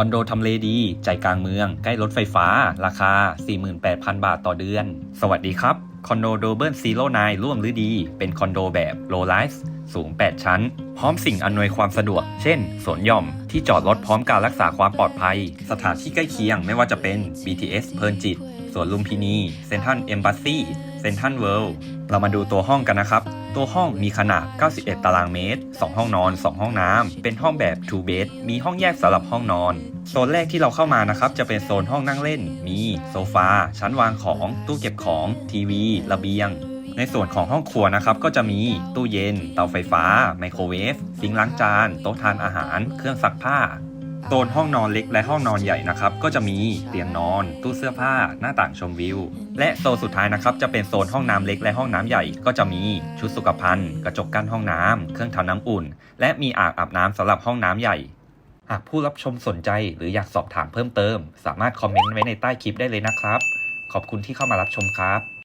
คอนโดทำเลดี ใจกลางเมือง ใกล้รถไฟฟ้า ราคา 48,000 บาทต่อเดือน สวัสดีครับ คอนโดโดเบิลซีโร่นร่วมหรือดี เป็นคอนโดแบบโลไลฟ์สูง 8 ชั้น พร้อมสิ่งอำนวยความสะดวก เช่น สวนหย่อม ที่จอดรถพร้อมการรักษาความปลอดภัย สถานที่ใกล้เคียงไม่ว่าจะเป็น BTS เพลินจิต สวนลุมพินี เซนทันเอมบ s ซีเซนทันเวิลด์เรามาดูตัวห้องกันนะครับตัวห้องมีขนาด 91 ตารางเมตร 2 ห้องนอน 2 ห้องน้ำ เป็นห้องแบบ2 bed มีห้องแยกสำหรับห้องนอน โซนแรกที่เราเข้ามานะครับ จะเป็นโซนห้องนั่งเล่น มีโซฟา ชั้นวางของ ตู้เก็บของ ทีวี ระเบียงในส่วนของห้องครัวนะครับก็จะมีตู้เย็น เตาไฟฟ้า ไมโครเวฟซิงค์ล้างจาน โต๊ะทานอาหาร เครื่องซักผ้า โซนห้องนอนเล็กและห้องนอนใหญ่นะครับ ก็จะมีเตียงนอน ตู้เสื้อผ้า หน้าต่างชมวิว และโซนสุดท้ายนะครับ จะเป็นโซนห้องน้ำเล็กและห้องน้ำใหญ่ ก็จะมีชุดสุขภัณฑ์ กระจกกั้นห้องน้ำเครื่องทำน้ำอุ่น และมีอ่างอาบน้ำสำหรับห้องน้ำใหญ่ หากผู้รับชมสนใจหรืออยากสอบถามเพิ่มเติม สามารถคอมเมนต์ไว้ในใต้คลิปได้เลยนะครับ ขอบคุณที่เข้ามารับชมครับ